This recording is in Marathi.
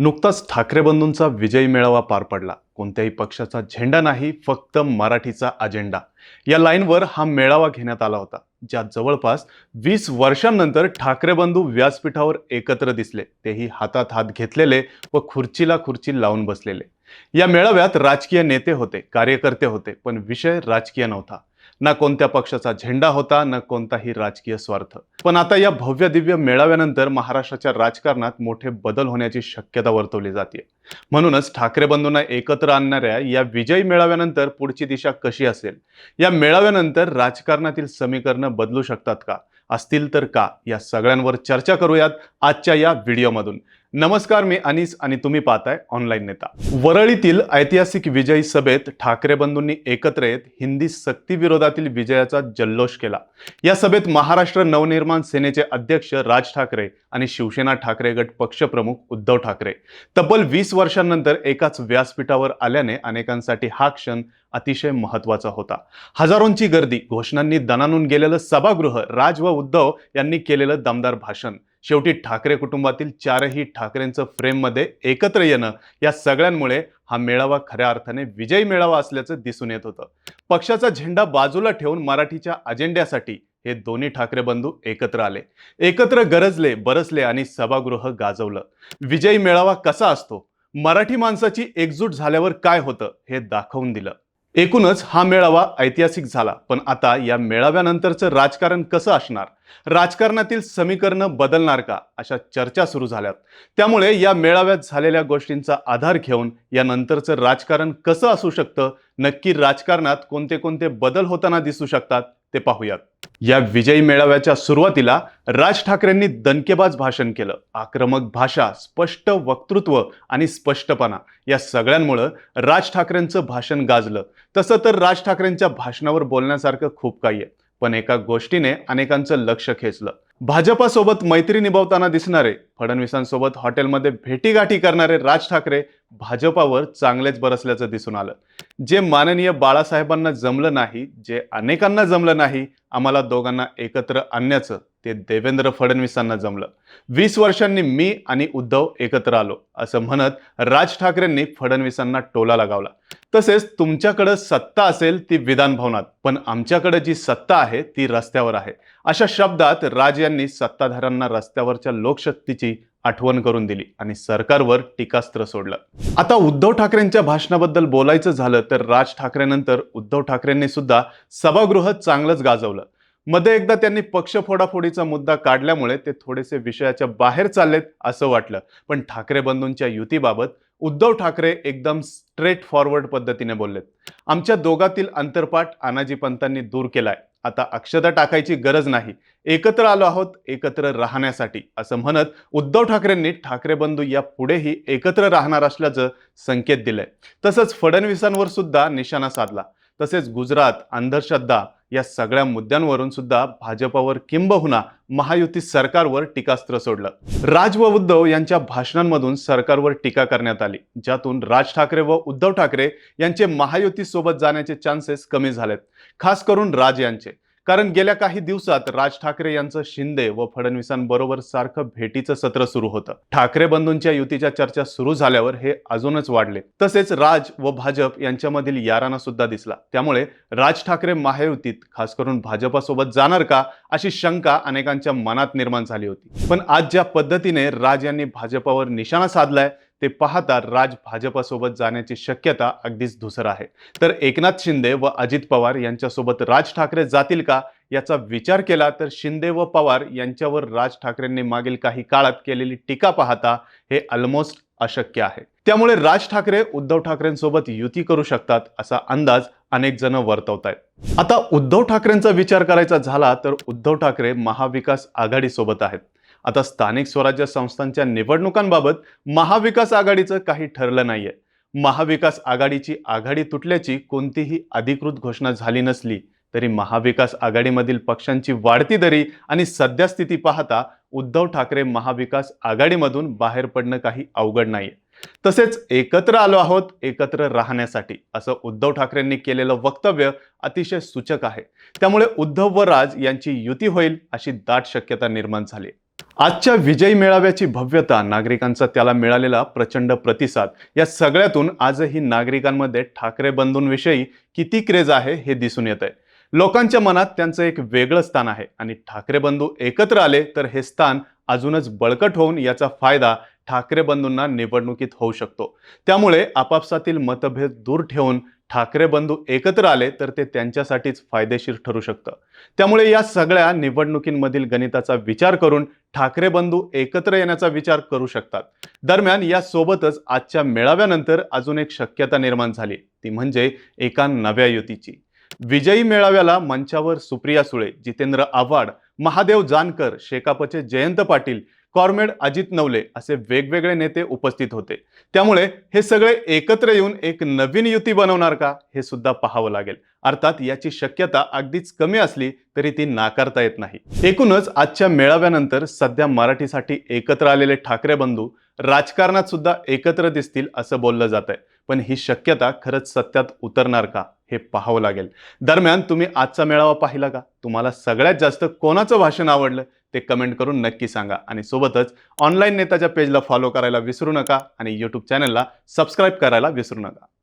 नुकताच ठाकरे बंधूंचा विजयी मेळावा पार पडला. कोणत्याही पक्षाचा झेंडा नाही फक्त मराठीचा अजेंडा. या लाईनवर हा मेळावा घेण्यात आला होता ज्यात जवळपास वीस वर्षांनंतर ठाकरे बंधू व्यासपीठावर एकत्र दिसले. तेही हातात हात घेतलेले व खुर्चीला खुर्ची लावून बसलेले. या मेळाव्यात राजकीय नेते होते कार्यकर्ते होते पण विषय राजकीय नव्हता. ना कोणत्या पक्षाचा झेंडा होता ना कोणताही राजकीय स्वार्थ. पण आता या भव्य दिव्य मेळाव्यानंतर महाराष्ट्राच्या राजकारणात मोठे बदल होण्याची शक्यता वर्तवली जाते म्हणूनच ठाकरे बंधूंना एकत्र आणणाऱ्या या विजयी मेळाव्यानंतर पुढची दिशा कशी असेल? या मेळाव्यानंतर राजकारणातील समीकरणं बदलू शकतात का? असतील तर का? या सगळ्यांवर चर्चा करूयात आजच्या या व्हिडिओमधून. नमस्कार मी अनिस आणि तुम्ही पाहताय ऑनलाईन नेता. वरळीतील ऐतिहासिक विजयी सभेत ठाकरे बंधूंनी एकत्र येत हिंदी सक्ती विरोधातील विजयाचा जल्लोष केला. या सभेत महाराष्ट्र नवनिर्माण सेनेचे अध्यक्ष राज ठाकरे आणि शिवसेना ठाकरे गट पक्षप्रमुख उद्धव ठाकरे. तब्बल वीस वर्षांनंतर एकाच व्यासपीठावर आल्याने अनेकांसाठी हा क्षण अतिशय महत्त्वाचा होता. हजारोंची गर्दी घोषणांनी दणानून गेलेलं सभागृह राज व उद्धव यांनी केलेलं दमदार भाषण. शेवटी ठाकरे कुटुंबातील चारही ठाकरेंचं फ्रेममध्ये एकत्र येणं या सगळ्यांमुळे हा मेळावा खऱ्या अर्थाने विजयी मेळावा असल्याचं दिसून येत होतं. पक्षाचा झेंडा बाजूला ठेवून मराठीच्या अजेंड्यासाठी हे दोन्ही ठाकरे बंधू एकत्र आले. एकत्र गरजले बरसले आणि सभागृह गाजवलं. विजयी मेळावा कसा असतो? मराठी माणसाची एकजूट झाल्यावर काय होतं हे दाखवून दिलं. एकूणच हा मेळावा ऐतिहासिक झाला पण आता या मेळाव्यानंतरचं राजकारण कसं असणार? राजकारणातील समीकरणं बदलणार का? अशा चर्चा सुरू झाल्यात. त्यामुळे या मेळाव्यात झालेल्या गोष्टींचा आधार घेऊन या नंतरचं राजकारण कसं असू शकतं? नक्की राजकारणात कोणते कोणते बदल होताना दिसू शकतात? ते पाहूयात. या विजयी मेळाव्याच्या सुरुवातीला राज ठाकरेंनी दणकेबाज भाषण केलं. आक्रमक भाषा स्पष्ट वक्तृत्व आणि स्पष्टपणा या सगळ्यांमुळं राज ठाकरेंचं भाषण गाजलं. तसं तर राज ठाकरेंच्या भाषणावर बोलण्यासारखं खूप काही आहे पण एका गोष्टीने अनेकांचं लक्ष खेचलं. भाजपासोबत मैत्री निभावताना दिसणारे फडणवीसांसोबत हॉटेलमध्ये भेटीगाठी करणारे राज ठाकरे भाजपावर चांगलेच बरसल्याचं दिसून आलं. जे माननीय बाळासाहेबांना जमलं नाही जे अनेकांना जमलं नाही आम्हाला दोघांना एकत्र आणण्याचं ते देवेंद्र फडणवीसांना जमलं. वीस वर्षांनी मी आणि उद्धव एकत्र आलो असं म्हणत राज ठाकरेंनी फडणवीसांना टोला लगावला. तसेच तुमच्याकडं सत्ता असेल ती विधान भवनात पण आमच्याकडे जी सत्ता आहे ती रस्त्यावर आहे. अशा शब्दात राज यांनी सत्ताधाऱ्यांना रस्त्यावरच्या लोकशक्तीची आठवण करून दिली आणि सरकारवर टीकास्त्र सोडलं. आता उद्धव ठाकरेंच्या भाषणाबद्दल बोलायचं झालं तर राज ठाकरेनंतर उद्धव ठाकरेंनी सुद्धा सभागृह चांगलंच गाजवलं. मध्ये एकदा त्यांनी पक्ष फोडाफोडीचा मुद्दा काढल्यामुळे ते थोडेसे विषयाच्या बाहेर चाललेत असं वाटलं. पण ठाकरे बंधूंच्या युतीबाबत उद्धव ठाकरे एकदम स्ट्रेट फॉरवर्ड पद्धतीने बोललेत. आमच्या दोघातील अंतरपाठ आनाजी पंतांनी दूर केलाय. आता अक्षता टाकायची गरज नाही. एकत्र आलो आहोत एकत्र राहण्यासाठी. असं म्हणत उद्धव ठाकरेंनी ठाकरे बंधू या पुढेही एकत्र राहणार असल्याचं संकेत दिलंय. तसंच फडणवीसांवर सुद्धा निशाणा साधला. तसेच गुजरात अंधश्रद्धा या सगळ्या मुद्द्यांवरून सुद्धा भाजपावर किंबहुना महायुती सरकारवर टीकास्त्र सोडलं. राज व उद्धव यांच्या भाषणांमधून सरकारवर टीका करण्यात आली ज्यातून राज ठाकरे व उद्धव ठाकरे यांचे महायुती सोबत जाण्याचे चान्सेस कमी झालेत. खास करून राज यांचे. कारण गेल्या काही दिवसात राज ठाकरे यांचं शिंदे व फडणवीसांबरोबर सारखं भेटीचं सत्र सुरू होतं. ठाकरे बंधूंच्या युतीच्या चर्चा सुरू झाल्यावर हे अजूनच वाढले. तसेच राज व भाजप यांच्यामधील याराना सुद्धा दिसला. त्यामुळे राज ठाकरे महायुतीत खास करून भाजपासोबत जाणार का अशी शंका अनेकांच्या मनात निर्माण झाली होती. पण आज ज्या पद्धतीने राज यांनी भाजपावर निशाणा साधलाय ते पाहता राज भाजपासोबत जाण्याची शक्यता अगदीच धुसर आहे. तर एकनाथ शिंदे व अजित पवार यांच्यासोबत राज ठाकरे जातील का? याचा विचार केला तर शिंदे व पवार यांच्यावर राज ठाकरेंनी मागील काही काळात केलेली टीका पाहता हे ऑलमोस्ट अशक्य आहे. त्यामुळे राज ठाकरे उद्धव ठाकरेंसोबत युती करू शकतात असा अंदाज अनेक जण वर्तवतायत आता उद्धव ठाकरेंचा विचार करायचा झाला तर उद्धव ठाकरे महाविकास आघाडीसोबत आहेत. आता स्थानिक स्वराज्य संस्थांच्या निवडणुकांबाबत महाविकास आघाडीचं काही ठरलं नाहीये. महाविकास आघाडीची आघाडी तुटल्याची कोणतीही अधिकृत घोषणा झाली नसली तरी महाविकास आघाडीमधील पक्षांची वाढती दरी आणि सद्यस्थिती पाहता उद्धव ठाकरे महाविकास आघाडीमधून बाहेर पडणं काही अवघड नाहीये. तसेच एकत्र आलो आहोत एकत्र राहण्यासाठी असं उद्धव ठाकरेंनी केलेलं वक्तव्य अतिशय सूचक आहे. त्यामुळे उद्धव व राज यांची युती होईल अशी दाट शक्यता निर्माण झाली. आजच्या विजयी मेळाव्याची भव्यता नागरिकांचा त्याला मिळालेला प्रचंड प्रतिसाद. या सगळ्यातून आजही नागरिकांमध्ये ठाकरे बंधूंविषयी किती क्रेज आहे हे दिसून येत आहे लोकांच्या मनात त्यांचं एक वेगळं स्थान आहे आणि ठाकरे बंधू एकत्र आले तर हे स्थान अजूनच बळकट होऊन याचा फायदा ठाकरे बंधूंना निवडणुकीत होऊ शकतो. त्यामुळे आपापसातील मतभेद दूर ठेवून ठाकरे बंधू एकत्र आले तर ते त्यांच्यासाठीच फायदेशीर ठरू शकतं. त्यामुळे या सगळ्या निवडणुकींमधील गणिताचा विचार करून ठाकरे बंधू एकत्र येण्याचा विचार करू शकतात. दरम्यान या सोबतच आजच्या मेळाव्यानंतर अजून एक शक्यता निर्माण झाली. ती म्हणजे एका नव्या युतीची. विजयी मेळाव्याला मंचावर सुप्रिया सुळे जितेंद्र आव्हाड महादेव जानकर शेकापचे जयंत पाटील कॉर्मेड अजित नवले असे वेगवेगळे नेते उपस्थित होते. त्यामुळे हे सगळे एकत्र येऊन एक नवीन युती बनवणार का हे सुद्धा पाहावं लागेल. अर्थात याची शक्यता अगदीच कमी असली तरी ती नाकारता येत नाही. एकूणच आजच्या मेळाव्यानंतर सध्या मराठीसाठी एकत्र आलेले ठाकरे बंधू राजकारणात सुद्धा एकत्र दिसतील असं बोललं जात आहे पण ही शक्यता खरंच सत्यात उतरणार का हे पाहावं लागेल. दरम्यान तुम्ही आजचा मेळावा पाहिला का? तुम्हाला सगळ्यात जास्त कोणाचं भाषण आवडलं? ते कमेंट करून नक्की सांगा. आणि सोबतच ऑनलाईन नेताच्या पेजला फॉलो करायला विसरू नका आणि यूट्यूब चॅनलला सबस्क्राईब करायला विसरू नका.